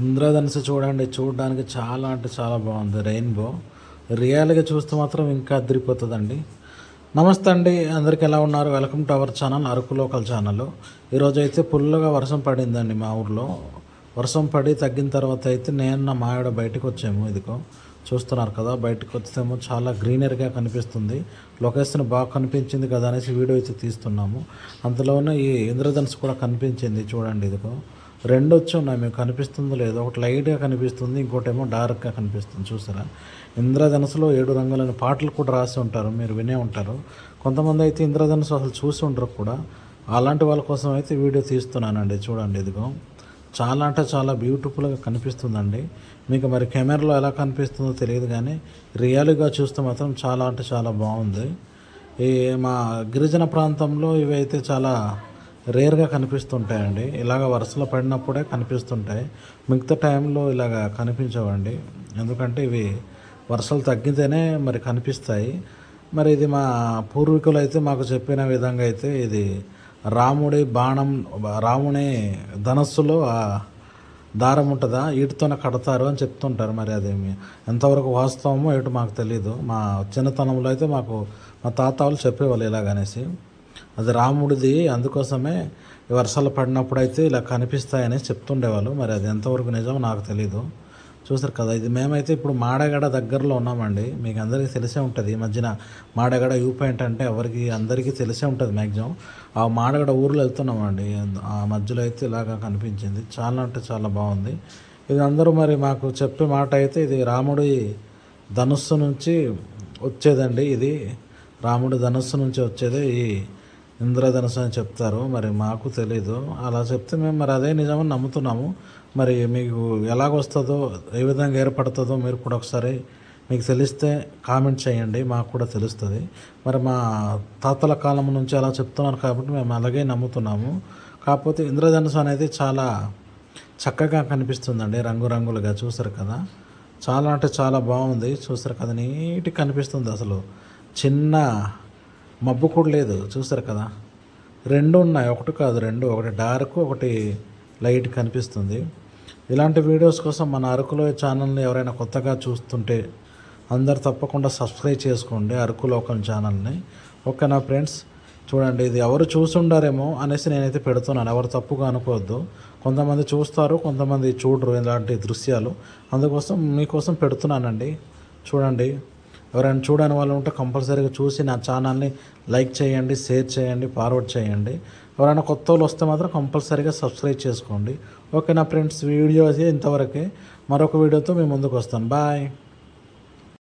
ఇంద్రధనుసు చూడండి చూడడానికి చాలా అంటే చాలా బాగుంది రెయిన్బో. రియల్గా చూస్తే మాత్రం ఇంకా అదిరిపోతుందండి. నమస్తే అండి అందరికి ఎలా ఉన్నారు? Welcome to our channel Araku local channel. ఈరోజు అయితే ఫుల్గా వర్షం పడిందండి మా ఊర్లో. వర్షం పడి తగ్గిన తర్వాత అయితే నేను నా మావిడ బయటకు వచ్చాము ఇదిగో. చూస్తున్నారు కదా బయటకు వచ్చేమో చాలా గ్రీనరీగా కనిపిస్తుంది. లొకేషన్ బాగా కనిపించింది కదా అనేసి వీడియో అయితే తీస్తున్నాము. అంతలోనే ఈ ఇంద్రధనుసు కూడా కనిపించింది చూడండి ఇదిగో. రెండు వచ్చి ఉన్నాయి మీకు కనిపిస్తుందో లేదో ఒకటి లైట్గా కనిపిస్తుంది ఇంకోటేమో డార్క్గా కనిపిస్తుంది. చూసారా? ఇంద్రధనుసులో ఏడు రంగులైన పాటలు కూడా రాసి ఉంటారు. మీరు వినే ఉంటారు. కొంతమంది అయితే ఇంద్రధనుసు అసలు చూసి ఉండరు కూడా. అలాంటి వాళ్ళ కోసం అయితే వీడియో తీస్తున్నానండి. చూడండి ఇదిగో. చాలా అంటే చాలా బ్యూటిఫుల్గా కనిపిస్తుందండి. మీకు మరి కెమెరాలో ఎలా కనిపిస్తుందో తెలియదు కానీ రియల్గా చూస్తే మాత్రం చాలా అంటే చాలా బాగుంది. ఈ మా గిరిజన ప్రాంతంలో ఇవి అయితే చాలా రేర్గా కనిపిస్తుంటాయండి. ఇలాగ వరుసలో పడినప్పుడే కనిపిస్తుంటాయి. మిగతా టైంలో ఇలాగ కనిపించవండి. ఎందుకంటే ఇవి వరుసలు తగ్గితేనే మరి కనిపిస్తాయి. మరి ఇది మా పూర్వీకులు అయితే మాకు చెప్పిన విధంగా అయితే ఇది రాముడి బాణం రాముని ధనస్సులో ఆ దారం ఉంటుందా? వీటితోనే కడతారు అని చెప్తుంటారు మరి అది ఎంతవరకు వాస్తవమో ఏటో మాకు తెలీదు. మా చిన్నతనంలో అయితే మాకు మా తాత వాళ్ళు చెప్పేవాళ్ళు ఇలాగనేసి అది రాముడిది అందుకోసమే వర్షాలు పడినప్పుడు అయితే ఇలా కనిపిస్తాయని చెప్తుండేవాళ్ళు. మరి అది ఎంతవరకు నిజమో నాకు తెలీదు. చూసారు కదా ఇది మేమైతే ఇప్పుడు మాడగడ దగ్గరలో ఉన్నామండి. మీకు అందరికీ తెలిసే ఉంటుంది. ఈ మధ్యన మాడగడ వ్యూ పాయింట్ అంటే ఎవరికి అందరికీ తెలిసే ఉంటుంది మ్యాక్సిమం ఆ మాడగడ ఊర్లో వెళ్తున్నామండి. ఆ మధ్యలో అయితే ఇలాగా కనిపించింది. చాలా అంటే చాలా బాగుంది. ఇది అందరూ మరి మాకు చెప్పే మాట అయితే ఇది రాముడి ధనుస్సు నుంచి వచ్చేదండి ఇది. రాముడి ధనుస్సు నుంచి వచ్చేదే ఈ ఇంద్రధనుసు అని చెప్తారు. మరి మాకు తెలీదు. అలా చెప్తే మేము మరి అదే నిజమని నమ్ముతున్నాము. మరి మీకు ఎలాగొస్తుందో ఏ విధంగా ఏర్పడుతుందో మీరు కూడా ఒకసారి మీకు తెలిస్తే కామెంట్ చేయండి. మాకు కూడా తెలుస్తుంది. మరి మా తాతల కాలం నుంచి అలా చెప్తున్నారు కాబట్టి మేము అలాగే నమ్ముతున్నాము. కాకపోతే ఇంద్రధనుసు అనేది చాలా చక్కగా కనిపిస్తుందండి. రంగురంగులుగా చూసారు కదా. చాలా అంటే చాలా బాగుంది. చూసారు కదా నీట్గా కనిపిస్తుంది అసలు. చిన్న మబ్బు కూడా లేదు. చూసారు కదా? రెండు ఉన్నాయి. ఒకటి కాదు రెండు. ఒకటి డార్క్ ఒకటి లైట్ కనిపిస్తుంది. ఇలాంటి వీడియోస్ కోసం మన అరకులో ఛానల్ని ఎవరైనా కొత్తగా చూస్తుంటే అందరు తప్పకుండా సబ్స్క్రైబ్ చేసుకోండి అరకు లోకల్ ఛానల్ని. ఓకేనా ఫ్రెండ్స్? చూడండి ఇది ఎవరు చూసుండారేమో అనేసి నేనైతే పెడుతున్నాను. ఎవరు తప్పుగా అనుకోవద్దు. కొంతమంది చూస్తారు కొంతమంది చూడరు ఇలాంటి దృశ్యాలు. అందుకోసం మీకోసం పెడుతున్నానండి. చూడండి. ఎవరైనా చూడని వాళ్ళు ఉంటే కంపల్సరీగా చూసి నా ఛానల్ని లైక్ చేయండి షేర్ చేయండి ఫార్వర్డ్ చేయండి. ఎవరైనా కొత్త వాళ్ళు వస్తే మాత్రం కంపల్సరీగా సబ్స్క్రైబ్ చేసుకోండి. ఓకే నా ఫ్రెండ్స్ వీడియో ఇంతవరకే. మరొక వీడియోతో మేము ముందుకు వస్తాను. బాయ్.